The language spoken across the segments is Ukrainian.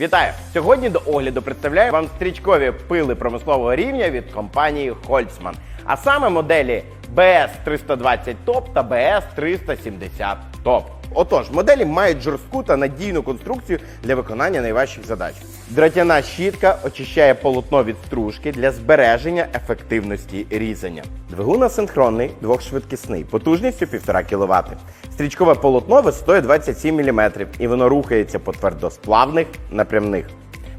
Вітаю! Сьогодні до огляду представляю вам стрічкові пили промислового рівня від компанії Holtzmann, А саме моделі BS 320 Top та BS 370 Top. Отож, моделі мають жорстку та надійну конструкцію для виконання найважчих задач. Дратяна щітка очищає полотно від стружки для збереження ефективності різання. Двигун асинхронний, двохшвидкісний, потужністю 1,5 кВт. Стрічкове полотно висотою 27 мм і воно рухається по твердосплавних напрямних.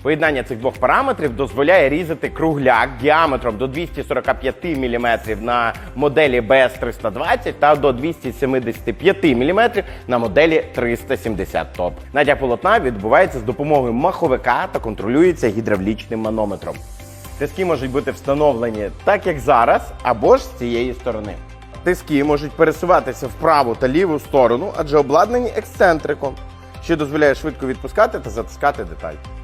Поєднання цих двох параметрів дозволяє різати кругляк діаметром до 245 мм на моделі BS320 та до 275 мм на моделі 370 TOP. Натяг полотна відбувається з допомогою маховика та контролюється гідравлічним манометром. Тиски можуть бути встановлені так, як зараз, або ж з цієї сторони. Тиски можуть пересуватися в праву та ліву сторону, адже обладнані ексцентриком, що дозволяє швидко відпускати та затискати деталь.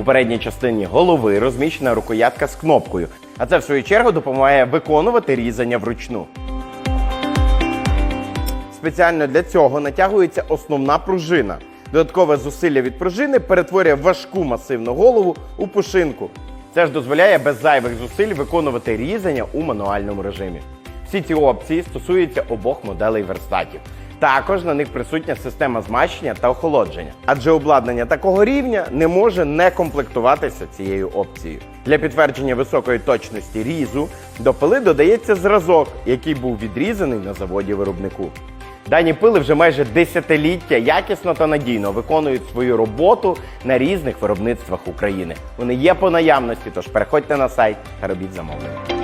У передній частині голови розміщена рукоятка з кнопкою, а це в свою чергу допомагає виконувати різання вручну. Спеціально для цього натягується основна пружина. Додаткове зусилля від пружини перетворює важку масивну голову у пушинку. Це ж дозволяє без зайвих зусиль виконувати різання у мануальному режимі. Всі ці опції стосуються обох моделей верстатів. Також на них присутня система змащення та охолодження, адже обладнання такого рівня не може не комплектуватися цією опцією. Для підтвердження високої точності різу до пили додається зразок, який був відрізаний на заводі виробнику. Дані пили вже майже десятиліття якісно та надійно виконують свою роботу на різних виробництвах України. Вони є по наявності, тож переходьте на сайт та робіть замовлення.